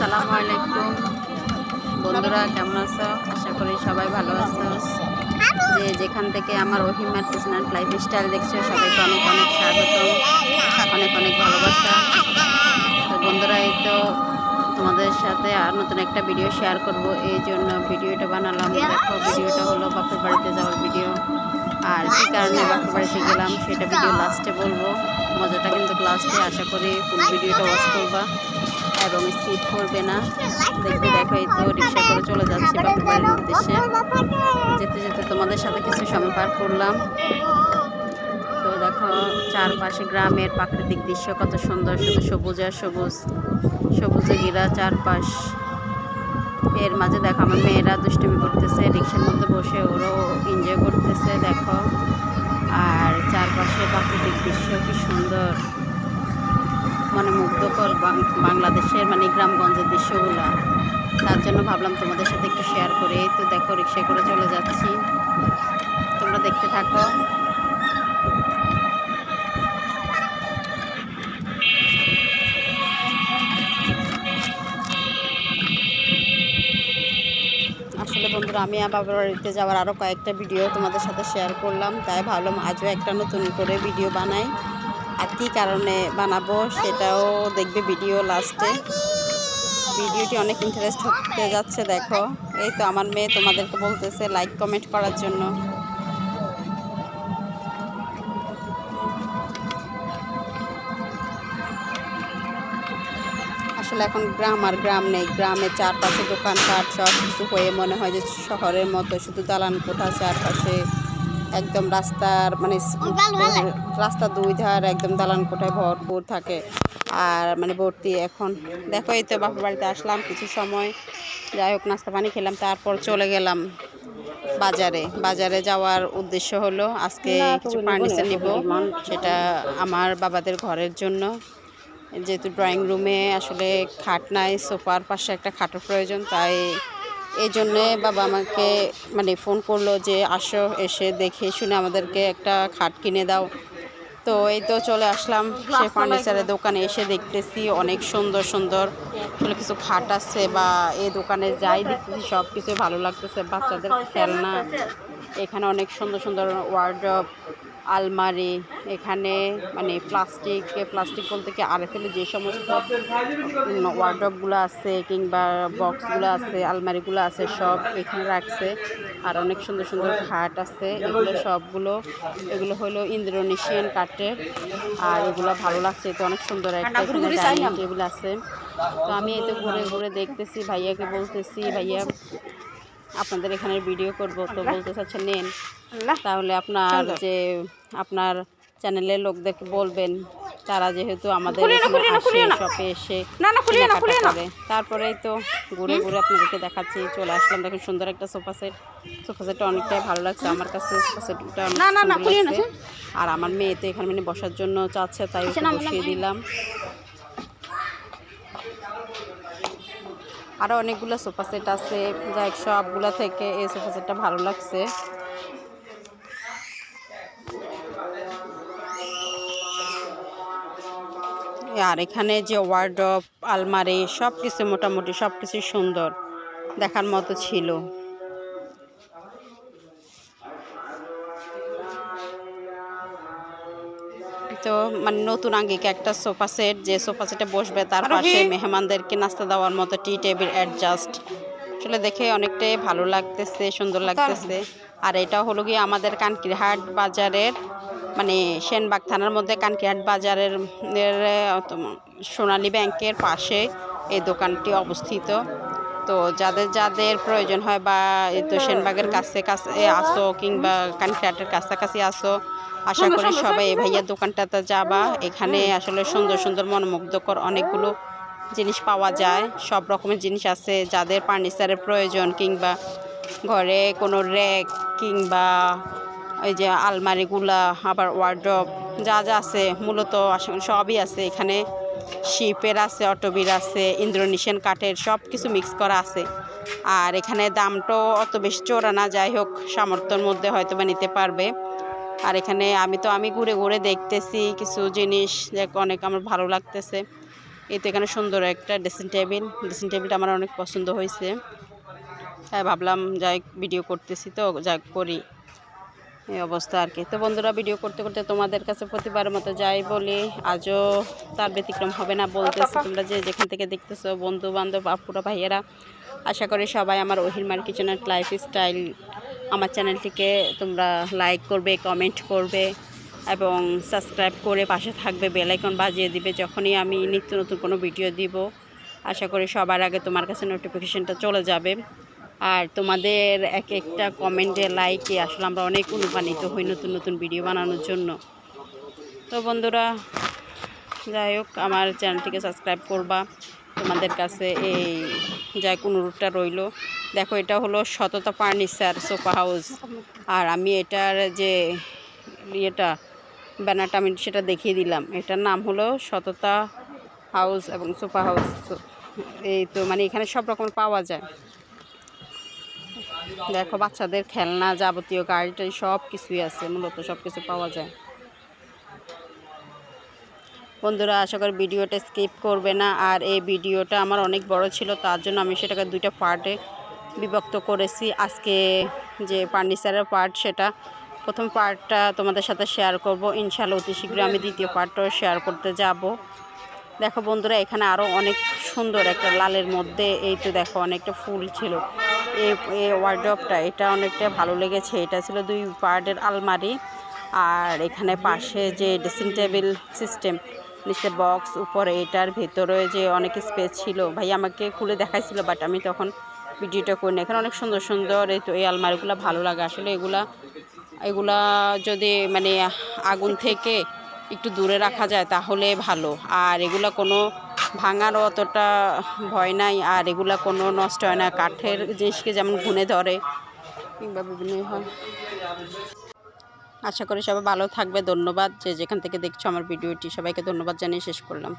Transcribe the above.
আসসালামু আলাইকুম। বন্ধুরা, কেমন আছো? আশা করি সবাই ভালো আছো। যে যেখান থেকে আমার অহিমার কৃষ্ণার লাইফ স্টাইল দেখছ, সবাইকে অনেক অনেক স্বাগত অনেক অনেক ভালোবাসা। সাথে আর নতুন একটা ভিডিও শেয়ার করব। এই জন্য ভিডিওটা বানালাম। দেখো ভিডিওটা হলো বাপের বাড়িতে যাওয়ার ভিডিও আর কী কারণে বাপের বাড়িতে গেলাম সেটা ভিডিও লাস্টে বলব। মজাটা কিন্তু লাস্টে আশা করি ফুল ভিডিওটা ওয়াচ করবা। এবং স্কিপ করবে না। দেখবে দেখো এই তো রিক্সা করে চলে যাচ্ছি বাপের বাড়ির উদ্দেশ্যে। যেতে যেতে তোমাদের সাথে কিছু সময় পার করলাম। চারপাশে গ্রামের প্রাকৃতিক দৃশ্য কত সুন্দর, শুধু সবুজ আর সবুজ। সবুজে গিরা চারপাশ। এর মাঝে দেখো আমার মেয়েরা দুষ্টুমি করতেছে, রিক্সার মধ্যে বসে ওরাও এনজয় করতেছে, দেখো। আর চারপাশে প্রাকৃতিক দৃশ্য কি সুন্দর। মানে মুগ্ধকর বাংলাদেশের মানে গ্রামগঞ্জের দৃশ্যগুলো। তার জন্য ভাবলাম তোমাদের সাথে একটু শেয়ার করে। তো দেখো, রিক্সায় করে চলে যাচ্ছি। তোমরা দেখতে থাকো। বন্ধুরা, আমি আবার বাড়িতে যাওয়ার আরও কয়েকটা ভিডিও তোমাদের সাথে শেয়ার করলাম। তাই ভাবলাম আজও একটা নতুন করে ভিডিও বানাই। আর কী কারণে বানাবো সেটাও দেখবে ভিডিও লাস্টে ভিডিওটি অনেক ইন্টারেস্ট হতে যাচ্ছে, দেখো। এই তো আমার মেয়ে তোমাদেরকে বলতেছে লাইক কমেন্ট করার জন্য। আসলে এখন গ্রাম আর গ্রাম নেই। গ্রামের চারপাশে দোকানপাট সব কিছু হয়ে মনে হয় যে শহরের মতো শুধু দালান কোঠা চারপাশে একদম রাস্তার মানে রাস্তার দুই ধার একদম দালান কোঠায় ভরপুর থাকে। আর মানে ভর্তি এখন। দেখো এই তো বাপের বাড়িতে আসলাম কিছু সময়। যাই হোক নাস্তা পানি খেলাম তারপর চলে গেলাম বাজারে। বাজারে যাওয়ার উদ্দেশ্য হলো আজকে কিছু ফার্নিচার নিব সেটা আমার বাবাদের ঘরের জন্য। যেহেতু ড্রয়িং রুমে আসলে খাট নাই সোফার পাশে একটা খাটের প্রয়োজন তাই এই জন্যে বাবা আমাকে মানে ফোন করল যে আসো এসে দেখে শুনে আমাদেরকে একটা খাট কিনে দাও। তো এই তো চলে আসলাম সে ফার্নিচারের দোকানে এসে দেখতেছি অনেক সুন্দর সুন্দর আসলে কিছু খাট আছে বা এই দোকানে যাই দেখতেছি সব কিছু ভালো লাগতেছে বাচ্চাদের খেলনা এখানে অনেক সুন্দর সুন্দর ওয়ার্ড্রপ আলমারি এখানে মানে প্লাস্টিক প্লাস্টিক বলতে কি আর আরএফএলে যে সমস্ত ওয়ার্ড্রপগুলো আছে কিংবা বক্সগুলো আছে আলমারিগুলো আছে সব এখানে রাখছে। আর অনেক সুন্দর সুন্দর খাট আছে এগুলো সবগুলো এগুলো হলো ইন্দোনেশিয়ান কাঠের। আর এগুলো ভালো লাগছে তো অনেক সুন্দর একটা ডাইনিং টেবিল আছে। তো আমি এতে ঘুরে ঘুরে দেখতেছি ভাইয়াকে বলতেছি ভাইয়া আপনাদের এখানে ভিডিও করব। তো বলতে চাচ্ছেন নেন। তাহলে আপনার যে আপনার চ্যানেলের লোকদেরকে বলবেন তারা যেহেতু আমাদের শপে এসে করে। তারপরেই তো ঘুরে ঘুরে আপনাদেরকে দেখাচ্ছি চলে আসলাম। দেখুন সুন্দর একটা সোফা সেট সোফা সেটটা অনেকটাই ভালো লাগছে আমার কাছে। সোফা সেটটা আর আমার মেয়ে তো এখানে মানে বসার জন্য চাচ্ছে তাই বসিয়ে দিলাম। আরও অনেকগুলো সোফা সেট আছে। যাই সবগুলো থেকে এই সোফা সেটটা ভালো লাগছে। আর এখানে যে ওয়ার্ড্রপ আলমারি সব কিছু মোটামুটি সব কিছু সুন্দর দেখার মতো ছিল। তো মানে নতুন আঙ্গিকে একটা সোফা সেট যে সোফা সেটে বসবে তার পাশে মেহমানদেরকে নাস্তা দেওয়ার মতো টি টেবিল অ্যাডজাস্ট। আসলে দেখে অনেকটাই ভালো লাগতেছে সুন্দর লাগতেছে। আর এটা হলো গিয়ে আমাদের কানকিরহাট বাজারের মানে সেনবাগ থানার মধ্যে কানকিহাট বাজারের সোনালী ব্যাংকের পাশে এই দোকানটি অবস্থিত। তো যাদের যাদের প্রয়োজন হয় বা এই তো সেনবাগের কাছে কাছে আসো কিংবা কানকিহাটের কাছাকাছি আসো আশা করি সবাই এই ভাইয়ার দোকানটাতে যাবা। এখানে আসলে সুন্দর সুন্দর মনোমুগ্ধকর অনেকগুলো জিনিস পাওয়া যায়। সব রকমের জিনিস আছে। যাদের ফার্নিচারের প্রয়োজন কিংবা ঘরে কোনো র্যাক কিংবা ওই যে আলমারিগুলা, আবার ওয়ার্ড্রপ যা যা আছে, মূলত সবই আছে এখানে। শিপের আছে, অটোবির আছে ইন্দ্রোনেশিয়ান কাঠের সব কিছু মিক্স করা আছে। আর এখানে দামটাও অত বেশি চোরা না, যাই হোক, সামর্থ্যর মধ্যে হয়তো বা নিতে পারবে। আর এখানে আমি তো, আমি ঘুরে ঘুরে দেখতেছি কিছু জিনিস, যে অনেক আমার ভালো লাগতেছে। এই তো এখানে সুন্দর একটা ড্রেসিং টেবিল ড্রেসিং টেবিলটা আমার অনেক পছন্দ হয়েছে। তাই ভাবলাম, যাই ভিডিও করতেছি তো, যাই করি। এই অবস্থা আর কি। তো বন্ধুরা ভিডিও করতে করতে তোমাদের কাছে প্রতিবারের মতো যাই বলি, আজও তার ব্যতিক্রম হবে না বলতেছি। তোমরা যে যেখান থেকে দেখতেছো বন্ধু বান্ধব আপুরা, ভাইয়েরা, আশা করি সবাই আমার ওহিলমার কিচেনের লাইফ স্টাইল আমার চ্যানেলটিকে তোমরা লাইক করবে কমেন্ট করবে এবং সাবস্ক্রাইব করে পাশে থাকবে বেলাইকন বাজিয়ে দিবে যখনই আমি নিত্য নতুন কোনো ভিডিও দিব। আশা করি সবার আগে তোমার কাছে নোটিফিকেশানটা চলে যাবে। আর তোমাদের এক একটা কমেন্টে লাইকে আসলে আমরা অনেক অনুপ্রাণিত হই নতুন নতুন ভিডিও বানানোর জন্য। তো বন্ধুরা, যাই হোক, আমার চ্যানেলটিকে সাবস্ক্রাইব করবা। তোমাদের কাছে এই যাই অনুরোধটা রইল। দেখো, এটা হলো সততা ফার্নিচার সোফা হাউস আর আমি এটার যে ইয়েটা ব্যানারটা আমি সেটা দেখিয়ে দিলাম। এটার নাম হলো সততা হাউস এবং সোফা হাউস এই তো মানে এখানে সব রকম পাওয়া যায়। দেখো, বাচ্চাদের খেলনা যাবতীয় গাড়ি টাড়ি সব কিছুই আছে, মূলত সব কিছু পাওয়া যায়। বন্ধুরা, আশা করি ভিডিওটা স্কিপ করবে না। আর এই ভিডিওটা আমার অনেক বড় ছিল, তার জন্য আমি সেটাকে দুইটা পার্টে বিভক্ত করেছি। আজকে যে ফার্নিচারের পার্ট সেটা, প্রথম পার্টটা তোমাদের সাথে শেয়ার করব। ইনশাল্লাহ অতি শীঘ্রই আমি দ্বিতীয় পার্টটাও শেয়ার করতে যাব। দেখো বন্ধুরা, এখানে আরও অনেক সুন্দর একটা লালের মধ্যে, এই তো দেখো, অনেকটা ফুল ছিল। ওয়ার্ড্রপটা এটা অনেকটা ভালো লেগেছে। এটা ছিল দুই পার্টের আলমারি। আর এখানে পাশে যে ড্রেসিং টেবিল সিস্টেম নিচে বক্স উপরে এটার ভেতরে যে অনেক স্পেস ছিল। ভাই আমাকে খুলে দেখাইছিল বাট আমি তখন ভিডিওটা করি না এখানে অনেক সুন্দর সুন্দর এই তো এই আলমারিগুলো ভালো লাগে। আসলে এগুলা এগুলা যদি মানে আগুন থেকে একটু দূরে রাখা যায় তাহলে ভালো। আর এগুলো কোনো ভাঙার অতটা ভয় নাই, আর এগুলো কোনো নষ্ট হয় না। কাঠের জিনিসকে যেমন ঘুনে ধরে, কিংবা বিভিন্ন হয়। আশা করি সবাই ভালো থাকবে। ধন্যবাদ যে যেখান থেকে দেখছ আমার ভিডিওটি। সবাইকে ধন্যবাদ জানিয়ে শেষ করলাম।